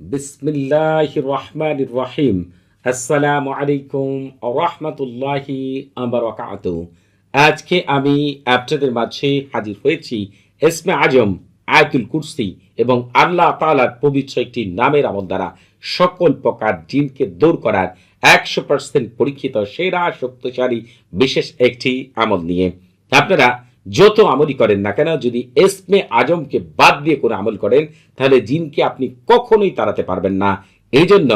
বিসমিল্লাহ রহমান রহিম আসসালামু আলাইকুম রহমতুল্লাহি আবরকাত আজকে আমি আপনাদের মাঝে হাজির হয়েছি এসমে আজম, আয়াতুল কুরসি এবং আল্লাহ তাআলার পবিত্র একটি নামের আমল দ্বারা সকল প্রকার জিনকে দূর করার একশো পার্সেন্ট পরীক্ষিত, সেরা, শক্তিশালী, বিশেষ একটি আমল নিয়ে। আপনারা যত আমলই করেন না কেন, যদি এসমে আজমকে বাদ দিয়ে কোনো আমল করেন, তাহলে জিনকে আপনি কখনোই তাড়াতে পারবেন না। এই জন্য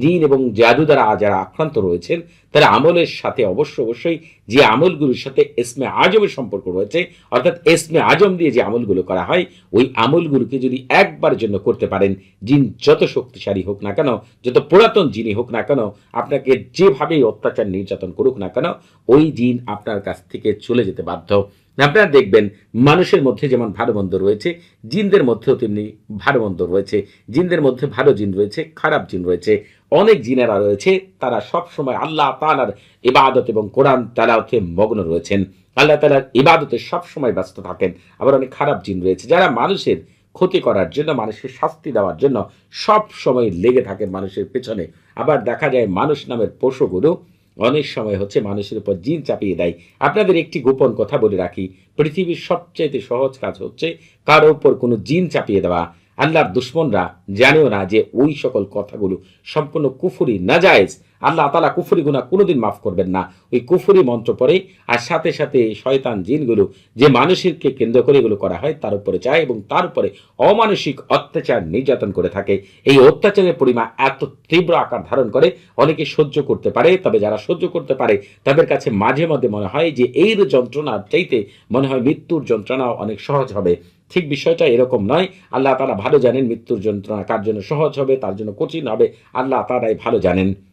জিন এবং জাদু দ্বারা যারা আক্রান্ত রয়েছেন, তারা আমলের সাথে অবশ্য অবশ্যই যে আমলগুলোর সাথে এসমে আজমের সম্পর্ক রয়েছে, অর্থাৎ এসমে আজম দিয়ে যে আমলগুলো করা হয়, ওই আমলগুলোকে যদি একবার জন্য করতে পারেন, জিন যত শক্তিশালী হোক না কেন, যত পুরাতন জিনই হোক না কেন, আপনাকে যেভাবেই অত্যাচার নির্যাতন করুক না কেন, ওই জিন আপনার কাছ থেকে চলে যেতে বাধ্য। আপনারা দেখবেন মানুষের মধ্যে যেমন ভালো মন্দ রয়েছে, জিনদের মধ্যেও তেমনি ভালো মন্দ রয়েছে। জিনদের মধ্যে ভালো জিন রয়েছে, খারাপ জিন রয়েছে। অনেক জিনেরা রয়েছে, তারা সব সময় আল্লাহ তালার ইবাদত এবং কোরআন তালাওতে মগ্ন রয়েছেন। আল্লাহ তালার ইবাদতে সব সময় ব্যস্ত থাকেন। আবার অনেক খারাপ জিন রয়েছে, যারা মানুষের ক্ষতি করার জন্য, মানুষের শাস্তি দেওয়ার জন্য সব সময় লেগে থাকেন মানুষের পেছনে। আবার দেখা যায় মানুষ নামের পশুগুলো অনেক সময় হচ্ছে মানুষের উপর জিন চাপিয়ে দেয়। আপনাদের একটি গোপন কথা বলে রাখি, পৃথিবীর সবচাইতে সহজ কাজ হচ্ছে কারও উপর কোনো জিন চাপিয়ে দেওয়া। আল্লাহর দুশ্মনরা জানেও না যে ওই সকল কথাগুলো সম্পূর্ণ কুফুরি, নাজায়েজ আল্লাহ তালা কুফুরি গুণা কোনোদিন মাফ করবেন না। ওই কুফুরি মন্ত্র পরে আর সাথে সাথে শয়তান জিনগুলো যে মানুষকে কেন্দ্র করে এগুলো করা হয়, তার উপরে চায় এবং তার উপরে অমানসিক অত্যাচার নির্যাতন করে থাকে। এই অত্যাচারের পরিমাণ এত তীব্র আকার ধারণ করে, অনেকে সহ্য করতে পারে, তবে যারা সহ্য করতে পারে, তাদের কাছে মাঝে মধ্যে মনে হয় যে এই যন্ত্রণার চাইতে মনে হয় মৃত্যুর যন্ত্রণাও অনেক সহজ হবে। ঠিক বিষয়টা এরকম নয়, আল্লাহ তারা ভালো জানেন মৃত্যুর যন্ত্রণা কার জন্য সহজ হবে, তার জন্য কঠিন হবে, আল্লাহ তারাই ভালো জানেন।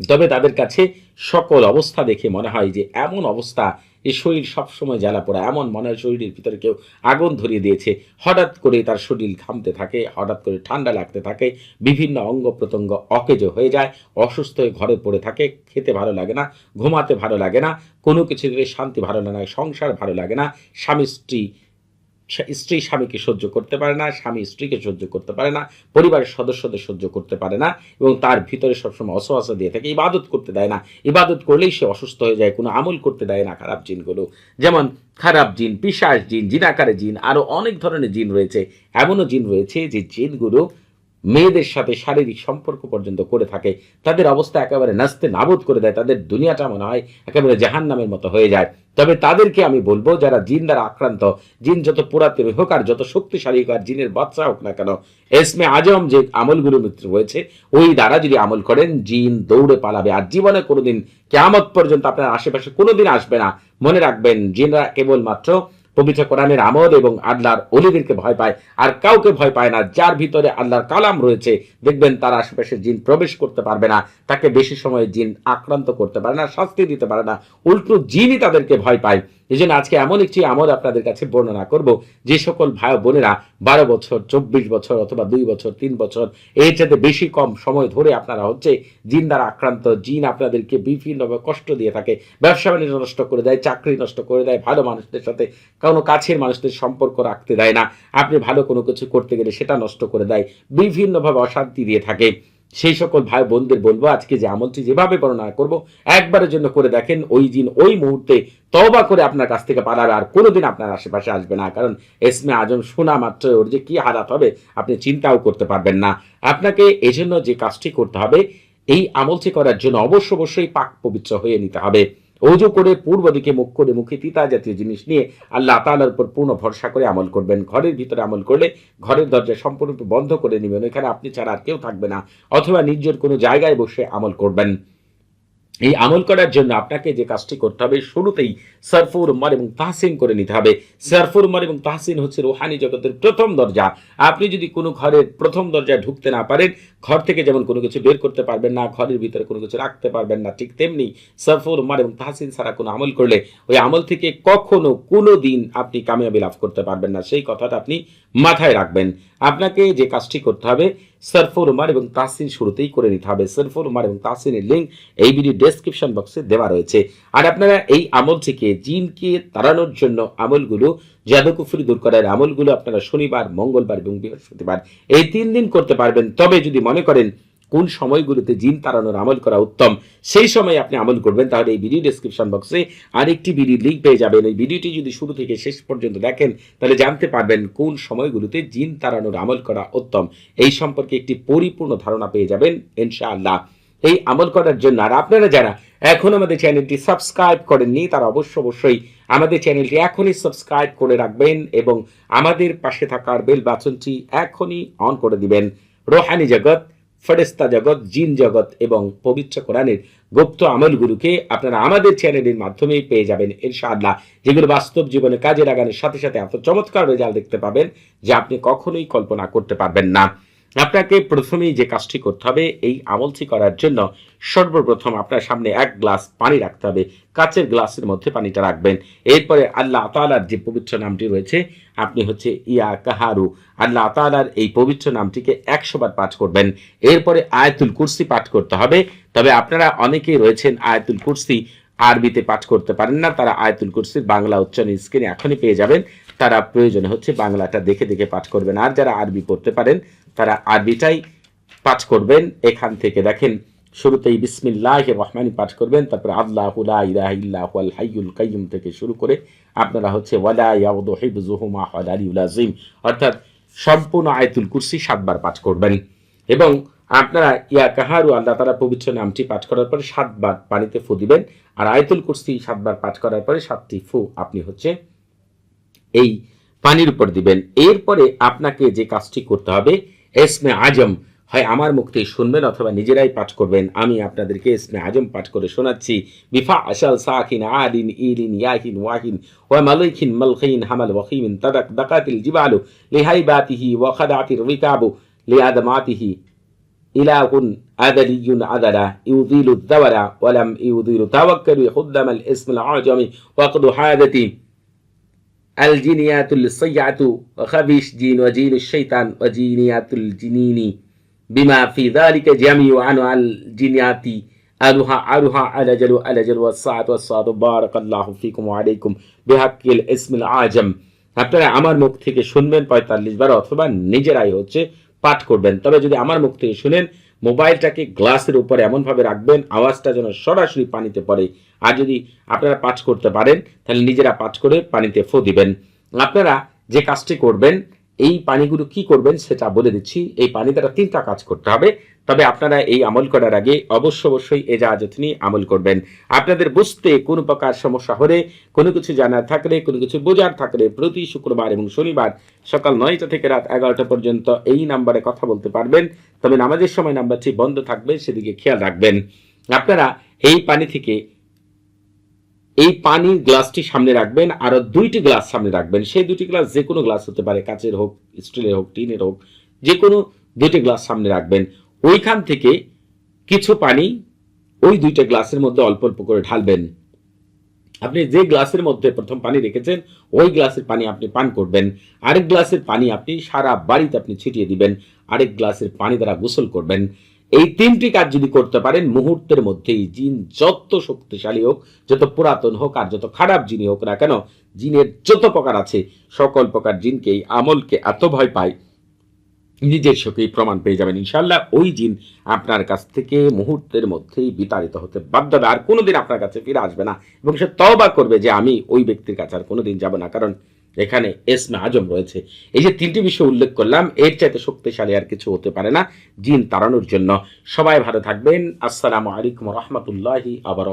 তবে তাদের কাছে সকল অবস্থা দেখে মনে হয় যে এমন অবস্থা এই শরীর সবসময় জ্বালা পোড়া, এমন মনে হয় শরীরের ভিতরে কেউ আগুন ধরিয়ে দিয়েছে। হঠাৎ করে তার শরীর ঘামতে থাকে, হঠাৎ করে ঠান্ডা লাগতে থাকে, বিভিন্ন অঙ্গ প্রত্যঙ্গ অকেজ হয়ে যায়, অসুস্থ হয়ে ঘরে পড়ে থাকে, খেতে ভালো লাগে না, ঘুমাতে ভালো লাগে না, কোনো কিছুতে শান্তি ভালো লাগে না, সংসার ভালো লাগে না, স্বামী স্ত্রী স্ত্রী স্বামীকে সহ্য করতে পারে না, স্বামী স্ত্রীকে সহ্য করতে পারে না, পরিবারের সদস্যদের সহ্য করতে পারে না এবং তার ভিতরে সবসময় অসহাসা দিয়ে থাকে, ইবাদত করতে দেয় না। ইবাদত করলেই সে অসুস্থ হয়ে যায়, কোনো আমল করতে দেয় না খারাপ জিনগুলো। যেমন খারাপ জিন, পিসাস জিন, জিনাকারে জিন আরও অনেক ধরনের জিন রয়েছে। এমনও জিন রয়েছে যে জিনগুলো মেয়েদের সাথে শারীরিক সম্পর্ক পর্যন্ত করে থাকে, তাদের অবস্থা একেবারে নাস্তে নাবুদ করে দেয়, তাদের দুনিয়াটা মনে হয় একেবারে জাহান নামের মতো হয়ে যায়। তবে তাদেরকে আমি বলব, যারা জিন দ্বারা আক্রান্ত, জিন যত পুরাতন হোক আর যত শক্তিশালী হোক আর জিনের বাচ্চা হোক না কেন, এসমে আজম যে আমলগুলো মিত্র রয়েছে ওই দ্বারা যদি আমল করেন, জিন দৌড়ে পালাবে। আর জীবনে কোনোদিন, কেয়ামত পর্যন্ত আপনার আশেপাশে কোনোদিন আসবে না। মনে রাখবেন, জিনরা কেবলমাত্র পবিত্র কোরআনের আমল এবং আল্লাহর অলিদেরকে ভয় পায়, আর কাউকে ভয় পায় না, যার ভিতরে আল্লাহর কালাম রয়েছে। দেখবেন তার আশেপাশে জিন প্রবেশ করতে পারবে না, তাকে বেশি সময় জিন আক্রান্ত করতে পারে না, শাস্তি দিতে পারে না, উল্টো জিনই তাদেরকে ভয় পায়। এই জন্য আজকে এমন একটি আমল আপনাদের কাছে বর্ণনা করব। যে সকল ভাই বোনেরা বারো বছর, চব্বিশ বছর অথবা দুই বছর, তিন বছর, এর চাইতে বেশি কম সময় ধরে আপনারা হচ্ছে জিন দ্বারা আক্রান্ত, জিন আপনাদেরকে বিভিন্নভাবে কষ্ট দিয়ে থাকে, ব্যবসা বাণিজ্য নষ্ট করে দেয়, চাকরি নষ্ট করে দেয়, ভালো মানুষদের সাথে কোনো কাছের মানুষদের সম্পর্ক রাখতে দেয় না, আপনি ভালো কোনো কিছু করতে গেলে সেটা নষ্ট করে দেয়, বিভিন্নভাবে অশান্তি দিয়ে থাকে। সেই সকল ভাই বোনদের বলব, আজকে যে আমলটি যেভাবে বর্ণনা করব, একবারের জন্য করে দেখেন, ওই দিন, ওই মুহূর্তে তবা করে আপনার কাছ থেকে পালার আর কোনোদিন আপনার আশেপাশে আসবে না, কারণ এসমে আজম শোনা মাত্র ওর যে কি হারাত হবে, আপনি চিন্তাও করতে পারবেন না। আপনাকে এজন্য যে কাজটি করতে হবে, এই আমলটি করার জন্য অবশ্য অবশ্যই পাক পবিত্র হয়ে নিতে হবে। অজু করে পূর্ব দিকে মুখ করে মুখে তিতা জাতীয় জিনিস নিয়ে আল্লাহ তালার উপর পূর্ণ ভরসা করে আমল করবেন। ঘরের ভিতরে আমল করলে ঘরের দরজা সম্পূর্ণরূপে বন্ধ করে নেবেন। এখানে আপনি ছাড়া আর কেউ থাকবে না। অথবা নিজের কোনো জায়গায় বসে আমল করবেন। এই আমল করার জন্য আপনাকে যে কাজটি করতে হবে, শুরুতেই সরফুর উম্মার এবং তাহসিন করে নিতে হবে। সরফুর উম্মার এবং তাহসিন হচ্ছে রোহানি জগতের প্রথম দরজা। আপনি যদি কোনো ঘরের প্রথম দরজায় ঢুকতে না পারেন, ঘর থেকে যেমন কোনো কিছু বের করতে পারবেন না, ঘরের ভিতরে কোনো কিছু রাখতে পারবেন না, ঠিক তেমনি সরফুর উম্মার এবং তাহসিন ছাড়া কোনো আমল করলে ওই আমল থেকে কখনো কোনো দিন আপনি কামিয়াবি লাভ করতে পারবেন না। সেই কথাটা আপনি মাথায় রাখবেন। আপনাকে যে কাজটি করতে হবে সরফুর উমার এবং তাসির শুরুতেই করে নিতে হবে। সরফুল উমার এবং তাসিনের লিঙ্ক এই ভিডিও ডেসক্রিপশন বক্সে দেওয়া রয়েছে। আর আপনারা এই আমল থেকে জিনকে তাড়ানোর জন্য আমলগুলো, জাদুকুফুরি দূর করার আমলগুলো আপনারা শনিবার, মঙ্গলবার এবং বৃহস্পতিবার এই তিন দিন করতে পারবেন। তবে যদি মনে করেন কোন সময়গুলোতে জিন তাড়ানোর আমল করা উত্তম, সেই সময় আপনি আমল করবেন। তাহলে এই ভিডিও ডেসক্রিপশন বক্সে আরেকটি ভিডিও লিঙ্ক পেয়ে যাবেন। এই ভিডিওটি যদি শুরু থেকে শেষ পর্যন্ত দেখেন, তাহলে জানতে পারবেন কোন সময়গুলোতে জিন তাড়ানোর আমল করা উত্তম। এই সম্পর্কে একটি পরিপূর্ণ ধারণা পেয়ে যাবেন, ইনশাআল্লাহ। এই আমল করার জন্য আর আপনারা যারা এখন আমাদের চ্যানেলটি সাবস্ক্রাইব করেননি, তারা অবশ্য অবশ্যই আমাদের চ্যানেলটি এখনই সাবস্ক্রাইব করে রাখবেন এবং আমাদের পাশে থাকার বেল বাচনটি এখনই অন করে দিবেন। রোহানি জগৎ ফেরেস্তা জগৎ, জিন জগৎ এবং পবিত্র কোরআনের গুপ্ত আমলগুলোকে আপনারা আমাদের চ্যানেলের মাধ্যমেই পেয়ে যাবেন, ইনশাআল্লাহ। যেগুলো বাস্তব জীবনে কাজে লাগানোর সাথে সাথে এত চমৎকার রেজাল্ট দেখতে পাবেন, যে আপনি কখনোই কল্পনা করতে পারবেন না। আপনাকে প্রথমেই যে কাজটি করতে হবে, এই আমলটি করার জন্য সর্বপ্রথম আপনার সামনে এক গ্লাস পানি রাখতে হবে। কাচের গ্লাসের মধ্যে পানিটা রাখবেন। এরপরে আল্লাহ তালার যে পবিত্র নামটি রয়েছে, আপনি হচ্ছে ইয়া কাহারু, আল্লাহ তালার এই পবিত্র নামটিকে একশো বার পাঠ করবেন। এরপরে আয়াতুল কুরসি পাঠ করতে হবে। তবে আপনারা অনেকেই রয়েছেন আয়াতুল কুরসি আরবিতে পাঠ করতে পারেন না, তারা আয়াতুল কুরসির বাংলা উচ্চারণ স্ক্রিনে এখনই পেয়ে যাবেন। তারা প্রয়োজনে হচ্ছে বাংলাটা দেখে দেখে পাঠ করবেন। আর যারা আরবি পড়তে পারেন, তারা আরবিটাই পাঠ করবেন। এখান থেকে দেখেন, শুরুতেই বিসমিল্লাহ রহমানি পাঠ করবেন, তারপরে আল্লাহ আল কাইয়ুম থেকে শুরু করে আপনারা হচ্ছে অর্থাৎ সম্পূর্ণ আয়াতুল কুরসি সাতবার পাঠ করবেন। এবং আপনারা ইয়া কাহারু, আল্লাহ তারা পবিত্র নামটি পাঠ করার পরে সাতবার পানিতে ফু দিবেন। আর আয়াতুল কুরসি সাতবার পাঠ করার পরে সাতটি ফু আপনি হচ্ছে এই পানির উপর দিবেন। এরপরে আপনাকে যে কাজটি করতে হবে, এসমে আজম, হয় আমার থেকে শুনবেন অথবা নিজেরাই পাঠ করবেন। আমি আপনাদেরকে এসমে আজম পাঠ করে শোনাচ্ছি। বিফা আশাল সাকিন আলিন ইলিন ইয়াহিন ওয়াহিন ওয়া মালাইখিন মালখিন হামাল ওয়াহিমিন তাদাক দাকাতিল জিবালু লিহাইবাতিহি ওয়া খাদাতির রিকাবু লিআদমাতিহি ইলাহুন আদালিয়ুন আদালা ইউদিলু দাওয়ারা ওয়ালাম ইউদিলু তাওয়াক্কালু খুদ্দাম আল ইসম আল আজমি আলজিনিয়াতুল সৈয়াতু খাবিশ জিন ওয়াজিন শৈতান ওয়াজিনিয়াতুল জিনিনি বিমা ফি দালিকা জামিউ আনু আল জিনিয়াতি আরুহা আরুহা আলাজালু আলাজালু ওয়াসাত ওয়াসাত বারাকাল্লাহু ফিকুম ওয়া আলাইকুম বিহাক্কিল ইসমিল আজম। আপনারা আমার মুখ থেকে শুনবেন পঁয়তাল্লিশ বার অথবা নিজেরাই হচ্ছে পাঠ করবেন। তবে যদি আমার মুখ থেকে শুনেন মোবাইলটাকে গ্লাসের উপরে এমনভাবে রাখবেন, আওয়াজটা যেন সরাসরি পানিতে পড়ে। আর যদি আপনারা পাঠ করতে পারেন, তাহলে নিজেরা পাঠ করে পানিতে ফো দিবেন। আপনারা যে কাজটি করবেন এই পানিগুলো কি করবেন সেটা বলে দিচ্ছি। এই পানি দ্বারা তিনটা কাজ করতে হবে। তবে আপনারা এই আমল করার আগে অবশ্য অবশ্যই এ জাহাজত নিয়ে আমল করবেন। আপনাদের বুঝতে কোনো প্রকার সমস্যা হলে, কোনো কিছু জানার থাকলে, কোনো কিছু বোঝার থাকলে প্রতি শুক্রবার এবং শনিবার সকাল নয়টা থেকে রাত এগারোটা পর্যন্ত এই নাম্বারে কথা বলতে পারবেন। তবে নামাজের সময় নাম্বারটি বন্ধ থাকবে, সেদিকে খেয়াল রাখবেন। আপনারা এই পানি থেকে এই পানির গ্লাসটি সামনে রাখবেন, আর দুইটি গ্লাস সামনে রাখবেন। সেই দুটি গ্লাস যে কোনো গ্লাস হতে পারে, কাচের হোক, স্টিলের হোক, টিনের হোক যে কোনো দুইটি গ্লাস সামনে রাখবেন। ওইখান থেকে কিছু পানি ওই দুইটা গ্লাসের মধ্যে অল্প অল্প করে ঢালবেন। আপনি যে গ্লাসের মধ্যে প্রথম পানি রেখেছেন, ওই গ্লাসের পানি আপনি পান করবেন। আরেক গ্লাসের পানি আপনি সারা বাড়িতে আপনি ছিটিয়ে দিবেন, আরেক গ্লাসের পানি দ্বারা গোসল করবেন। এই তিনটি কাজ যদি করতে পারেন, মুহূর্তের মধ্যেই জিন যত শক্তিশালী হোক, যত পুরাতন হোক আর যত খারাপ জিনই হোক না কেন, জিনের যত প্রকার আছে, সকল প্রকার জিনকে এই আমলকে এত ভয় পায়, নিজের চোখেই প্রমাণ পেয়ে যাবেন ইনশাল্লাহ ওই জিন আপনার কাছ থেকে মুহূর্তের মধ্যেই বিতাড়িত হতে বাধ্য হবে। আর কোনোদিন আপনার কাছে ফিরে আসবে না। এবং সে তবা করবে যে, আমি ওই ব্যক্তির কাছে আর কোনোদিন যাব না। কারণ এখানে এসমে আজম রয়েছে। এই যে তিনটি বিষয় উল্লেখ করলাম, এর চাইতে শক্তিশালী আর কিছু হতে পারে না, জিন তাড়ানোর জন্য। সবাই ভালো থাকবেন। আসসালামু আলাইকুম রহমতুল্লাহি আবার